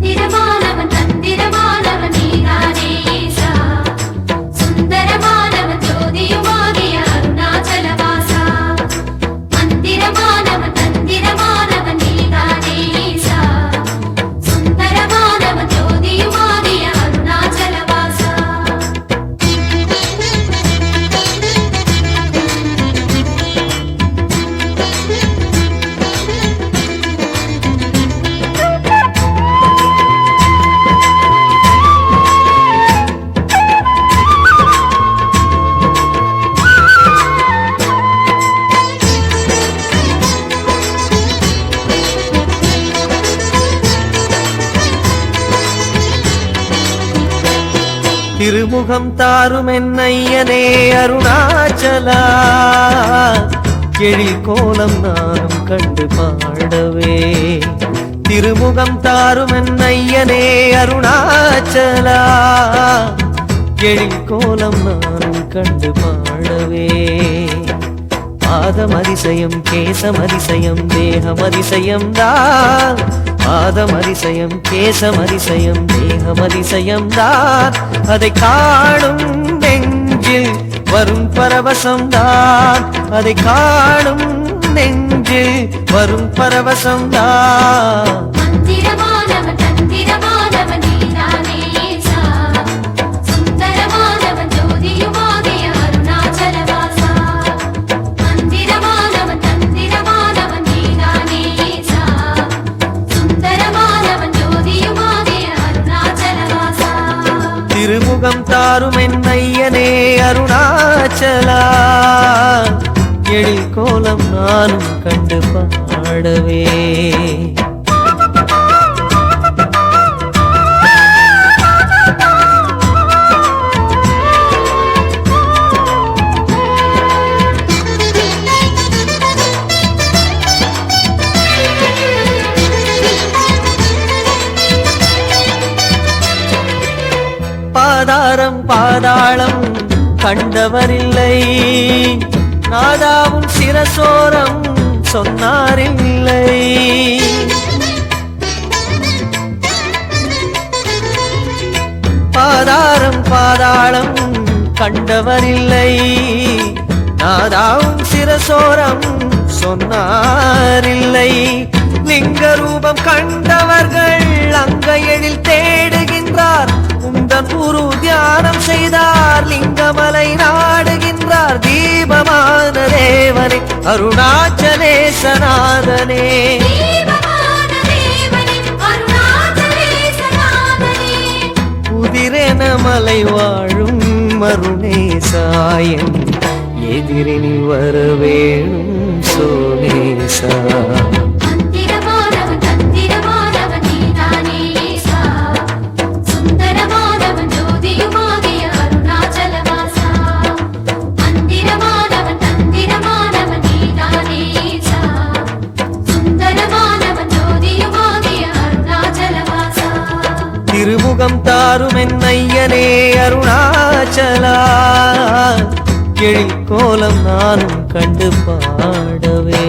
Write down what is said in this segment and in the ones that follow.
மந்திரமானவன் தந்திரமானவன் திருமுகம் தாரும் என்னையனே அருணாச்சலா. எழில் கோலம் நானும் கண்டு பாடவே. திருமுகம் தாரும் என்னையனே அருணாச்சலா. எழில் கோலம் நானும் கண்டு பாடவே. பாதம் அதிசயம் கேசம் அதிசயம் தேகம் அதிசயம் தான். பாதம் அதிசயம் கேசம் அதிசயம் தேகம் அதிசயம் தான். அதை காணும் நெஞ்சில் வரும் பரவசம் தான். அதை காணும் நெஞ்சில் வரும் பரவசம் தான். மந்திரமானவன் தந்திரமானவன். அருணாச்சலா எழில் கோலம் நானும் கண்டு பாடவே. பாதாரம் பாதாளம் கண்டவரில்லை. நாதாவும் சிரசோரம் சொன்னாரில்லை. பாதாரம் பாதாளம் கண்டவரில்லை. நாதாவும் சிரசோரம் சொன்னாரில்லை. லிங்க ரூபம் கண்டவர்கள் அங்க எழில் தேடுகின்றார் உந்தன் குரு தியானம் செய்தார். லிங்கமலை நாடுகின்றார். தீபமான தேவனே தேவனே அருணாச்சலேசநாதனே. உதிரென மலை வாழும் மருணேசாயன் எதிரினில் வர வேணும் சோனேசா திருமுகம் தாரும் என்னையனே அருணாச்சலா. எழில் கோலம் நானும் கண்டு பாடவே.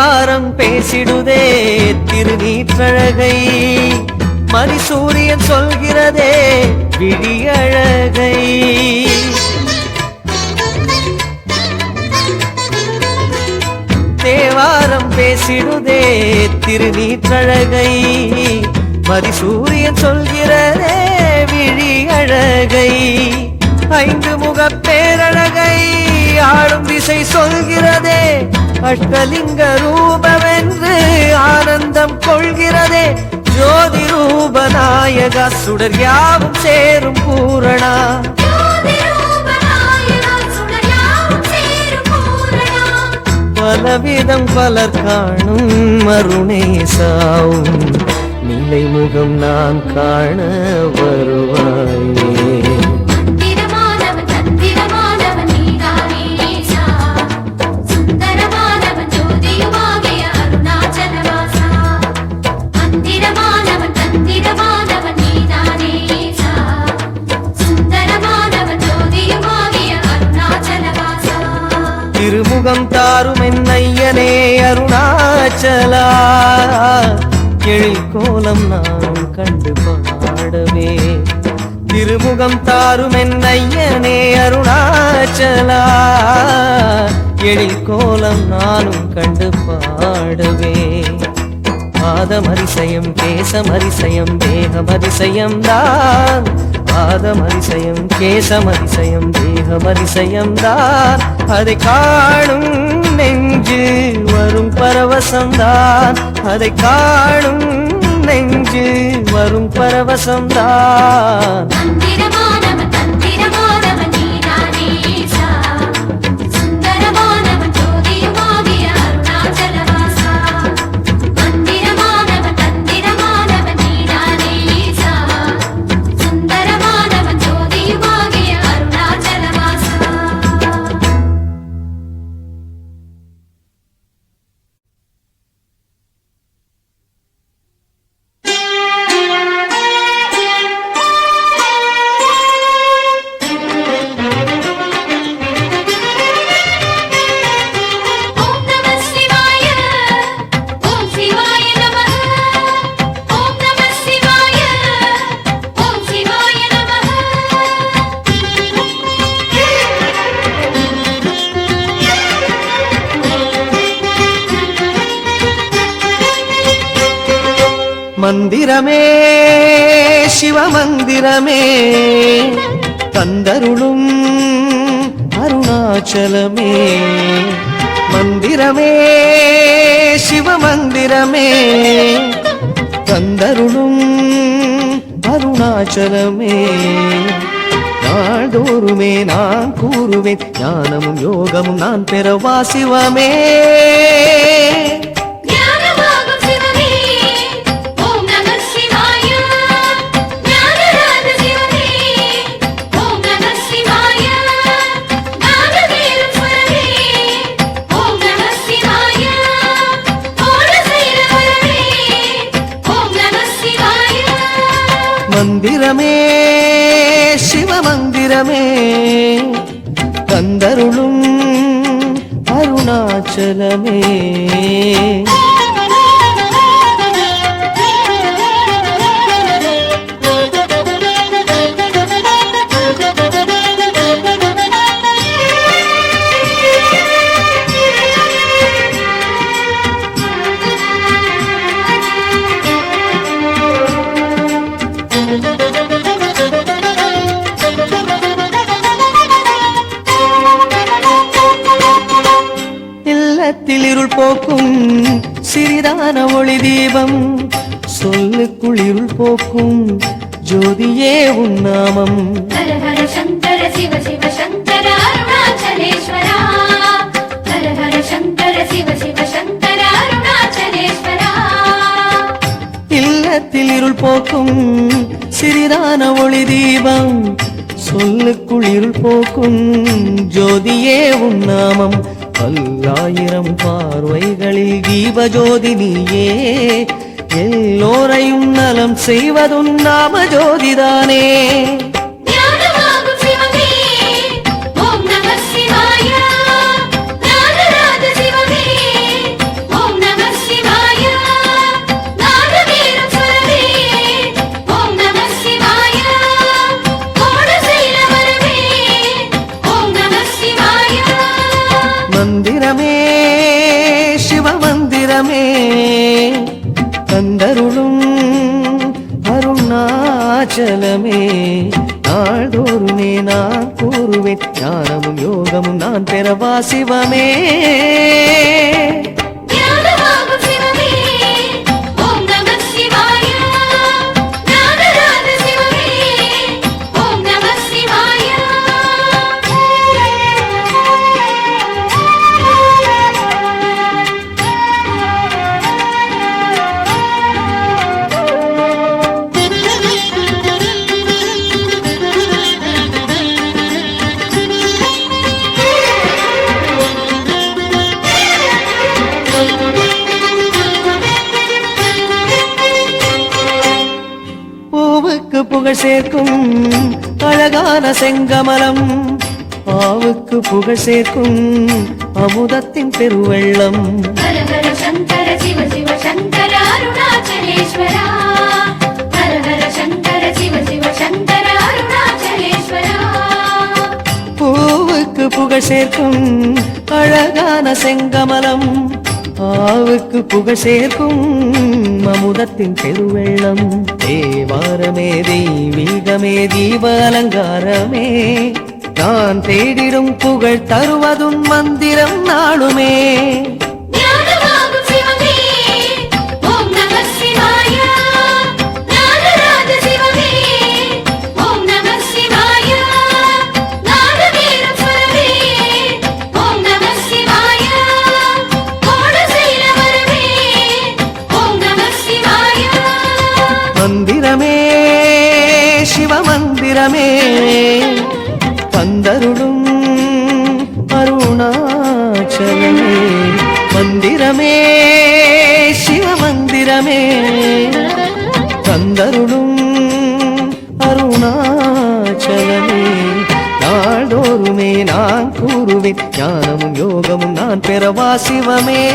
தேவாரம் பேசிடுதே திருநீற்றழகை மதிசூரியன் சொல்கிறதே விழியழகை தேவாரம் பேசிடுதே திருநீற்றழகை மதிசூரியன் சொல்கிறதே விழி அழகை ஐந்து முகப் பேரழகை ஆளும் திசை சொல்கிறதே. அஷ்டலிங்க ரூபமென்று ஆனந்தம் கொள்கிறதே. ஜோதி ரூப நாயகா சுடர் யாவும் சேரும் பூரணா. சேரும் பூரணா பலவிதம் பலர் காணும் மருணேசாவும். நிலை முகம் நான் காண வருவாயே. திருமுகம் தாரும் என்னையனே அருணாச்சலா. எழில் கோலம் நான் கண்டு பாடவே. திருமுகம் தாரும் என்னையனே அருணாச்சலா. எழில் கோலம் நானும் கண்டு பாடவே. பாதமரிசயம் கேசமரிசயம் தேகமரிசயம் தான். பாதமதிசயம் கேசமதிசயம் தேகமதிசயம் தான். அதை காணும் நெஞ்சு வரும் பரவசம்தான். அதை காணும் நெஞ்சு வரும் பரவசம்தான். மந்திரமே சிவமந்திரமே. தந்தருளும் அருணாச்சலமே. மந்திரமே சிவமந்திரமே. தந்தருளும் அருணாச்சலமே. நாள்தோறுமே நான் கூறுவேன் ஞானமும் யோகமும் நான் பெறவா சிவமே. அருளும் அருணாச்சலமே. சிறிதான ஒளி தீபம். சொல்லுக்குள் இருள் போக்கும் ஜோதியே ஹர ஹர சங்கர சிவ சிவ சங்கர அருணாச்சலேஸ்வரா. ஹர ஹர சங்கர சிவ சிவ சங்கர அருணாச்சலேஸ்வரா. இல்லத்தில் இருள் போக்கும் சிறிதான ஒளி தீபம். சொல்லுக்குள் இருள் போக்கும் ஜோதியே உன்னாமம் பல்லாயிரம் பார்வைகளில் தீபஜோதி நீயே. எல்லோரையும் நலம் செய்வதும் நாம ஜோதிதானே சிவமந்திரமே தந்தருளும் அருணாச்சலமே. நாள்தோறுமே நான் கூறுவேன் ஞானமும் யோகமும் நான் பெறவா சிவமே. புகழ் சேர்க்கும் அழகான செங்கமலம். ஆவுக்கு புகழ் சேர்க்கும் அமுதத்தின் பெருவெள்ளம். பூவுக்கு புகழ் சேர்க்கும் அழகான செங்கமலம். ஆவுக்கு புகழ் சேர்க்கும் அமுதத்தின் பெருவெள்ளம். தேவாரமே தெய்வீகமே தீப அலங்காரமே. நான் தேடிடும் புகழ் தருவதும் மந்திரம் நாளுமே. அருளும் அருணாச்சலமே. மந்திரமே சிவமந்திரமே. தந்தருளும் அருணாச்சலமே. நாள்தோறுமே நான் கூறுவேன் ஞானமும் யோகமும் நான் பெறவா சிவமே.